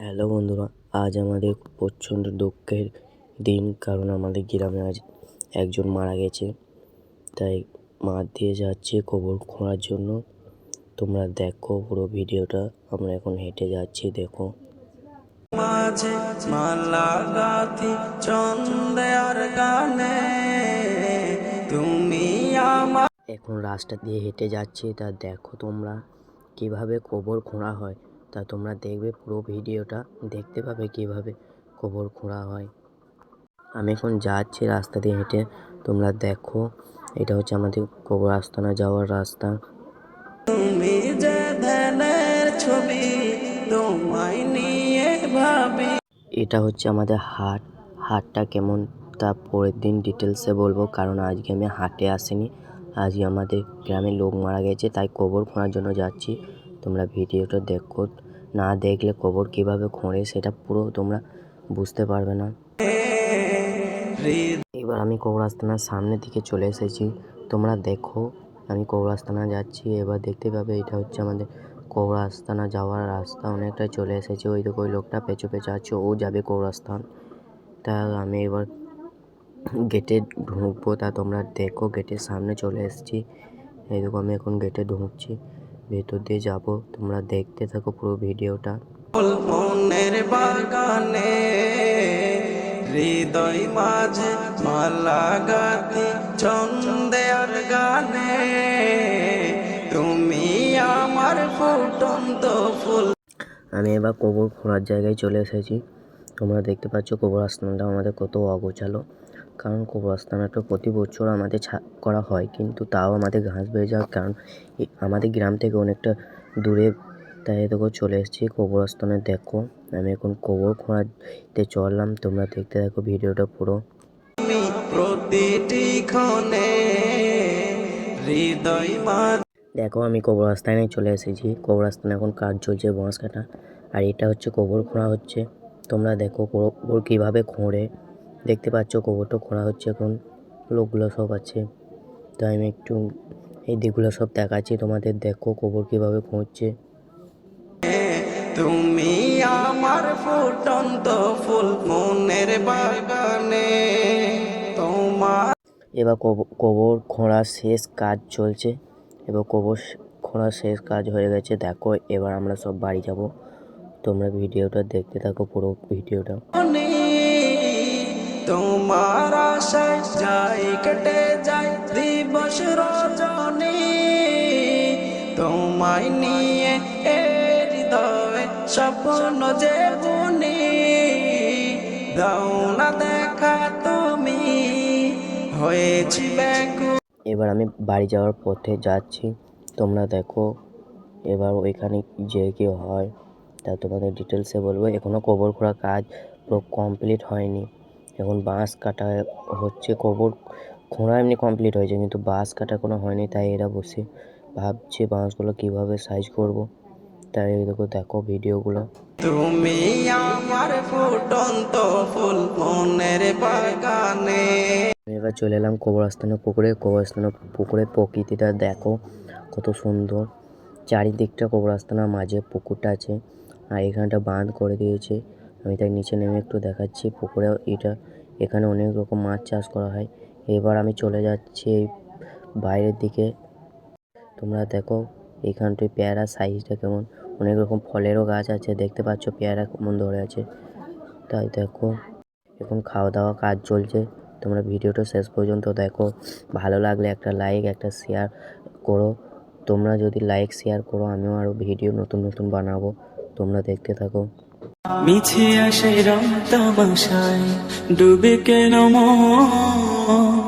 Hello বন্ধুরা আজ আমাদের প্রচণ্ড দুঃখের দিন কারণ আমাদের গ্রামে আজ একজন মারা গেছে। তাই মাঠ দিয়ে যাচ্ছে কবর খোঁড়ার জন্য। তোমরা দেখো পুরো ভিডিওটা আমরা এখন হেঁটে যাচ্ছি দেখো। মাঝে মালা গাথি ছন্দে আর গানে তুমি আমার এখন রাস্তা দিয়ে হেঁটে যাচ্ছি তা দেখো তোমরা কীভাবে কবর খোঁড়া হয়। তা তোমরা দেখবে পুরো ভিডিওটা দেখতে পাবে কীভাবে কবর খোঁড়া হয়। আমি এখন যাচ্ছি রাস্তা দিয়ে হেঁটে। তোমরা দেখো এটা হচ্ছে আমাদের কবর আস্তানা যাওয়ার রাস্তা। তুমি যে ধ্যানের ছবি তোমায় নিয়ে ভাবি। এটা হচ্ছে আমাদের হাট। হাটটা কেমন তা পরের দিন ডিটেলসে বলব কারণ আজকে আমি হাটে আসিনি। আজকে আমাদের গ্রামে লোক মারা গেছে তাই কবর খোঁড়ার জন্য যাচ্ছি। তোমরা ভিডিওটা দেখো। না দেখলে কবর কীভাবে খোঁড়ে সেটা পুরো তোমরা বুঝতে পারবে না। এবার আমি কবরস্থানার সামনের দিকে চলে এসেছি। তোমরা দেখো, আমি কবরস্থানা যাচ্ছি। এবার দেখতে পাবে এটা হচ্ছে আমাদের কবরস্থানা যাওয়ার রাস্তা। অনেকটা চলে এসেছে। ওই দেখো, ওই লোকটা পেছু পেছু আছে, ও যাবে কবরস্থান তা আমি এবার গেটে ঢুকবো। তা তোমরা দেখো, গেটের সামনে চলে এসেছি। এই দেখো, আমি এখন গেটে ঢুকছি। ভেতর দিয়ে যাব। তোমরা দেখতে থাকো পুরো ভিডিওটা। মনের বাগানে হৃদয় মাঝে মালা গাথি ছন্দে আর গানে। তুমি আমার ফুটন্ত ফুল। আমি এবার কবর খোঁড়ার জায়গায় চলে এসেছি। তোমরা দেখতে পাচ্ছ কবরস্থানটা আমাদের কত অগোছালো। কারণ কবরস্থানটা প্রতি বছর আমাদের ছা করা হয়। কিন্তু তাও আমাদের ঘাস বেড়ে যাওয়ার কারণ আমাদের গ্রাম থেকে অনেকটা দূরে তাই দেখো চলে এসেছি। কবরস্থানে দেখো। আমি এখন কবর খোঁড়াতে চললাম। তোমরা দেখতে থাকো ভিডিওটা পুরো। প্রতিটি ক্ষণে হৃদয় দেখো আমি কবরস্থানে চলে এসেছি। কবরস্থানে এখন কাজ চলছে বাঁশ কাটা। আর এটা হচ্ছে কবর খোঁড়া হচ্ছে। তোমরা দেখো কবর কীভাবে খোঁড়ে। দেখতে পাচ্ছ কবরটা খোঁড়া হচ্ছে এখন লোকগুলো সব আছে। তাই আমি একটু এই দিকগুলো সব দেখাচ্ছি তোমাদের দেখো কবর কীভাবে খুঁজছে তুমি আমার ফুটন্ত ফুল মনের বাগানে তোমার এবার কব- কবর খোঁড়া শেষ কাজ চলছে। এবার কবর খোঁড়া শেষ কাজ হয়ে গেছে। দেখো এবার আমরা সব বাড়ি যাব। তোমরা ভিডিওটা দেখতে থাকো পুরো ভিডিওটা। তোমার আশায় যাই, কেটে যায় দিবস রজনী। তোমায় নিয়ে এ হৃদয়ে স্বপ্ন যে বুনি দাও না দেখা তুমি হয়েছি ব্যাকুল এবার আমি বাড়ি যাওয়ার পথে যাচ্ছি। তোমরা দেখো, এবার ওইখানে যে কেউ হয়, তা তোমাদের ডিটেলসে বলব। এখনও কবর খোঁড়া কাজ পুরো কমপ্লিট হয়নি। এখন বাঁশ কাটা হচ্ছে কবর খোঁড়া এমনি কমপ্লিট হয়েছে কিন্তু বাঁশ কাটা কোনো হয়নি তাই এরা বসে ভাবছে বাঁশগুলো কীভাবে সাইজ করব। তাই এই দেখো দেখো ভিডিওগুলো। তুমি আমার ফুটন্ত ফুল মনের বাগানে। এবার চলে এলাম কবরস্থানের পুকুরে। কবরস্থানের পুকুরে প্রকৃতিটা দেখো কত সুন্দর। চারিদিকটা কবরস্থানের মাঝে পুকুরটা আছে আর এখানটা বাঁধ করে দিয়েছে। আমি তাই নিচে নেমে একটু দেখাচ্ছি পুকুরে এটা এখানে অনেক রকম মাছ চাষ করা হয়। এবার আমি চলে যাচ্ছি এই বাইরের দিকে। তোমরা দেখো এইখানটায় পেয়ারা সাইজটা কেমন। অনেক রকম ফলেরও গাছ আছে, দেখতে পাচ্ছ পেয়ারা কেমন ধরে আছে। তাই দেখো, এখন খাওয়া দাওয়া কাজ চলছে। তোমরা ভিডিওটা শেষ পর্যন্ত দেখো। ভালো লাগলে একটা লাইক একটা শেয়ার করো। তোমরা যদি লাইক শেয়ার করো, আমিও আরও ভিডিও নতুন নতুন বানাবো। তোমরা দেখতে থাকো। মিছে আসে রং তামাশায় ডুবে কেন মন?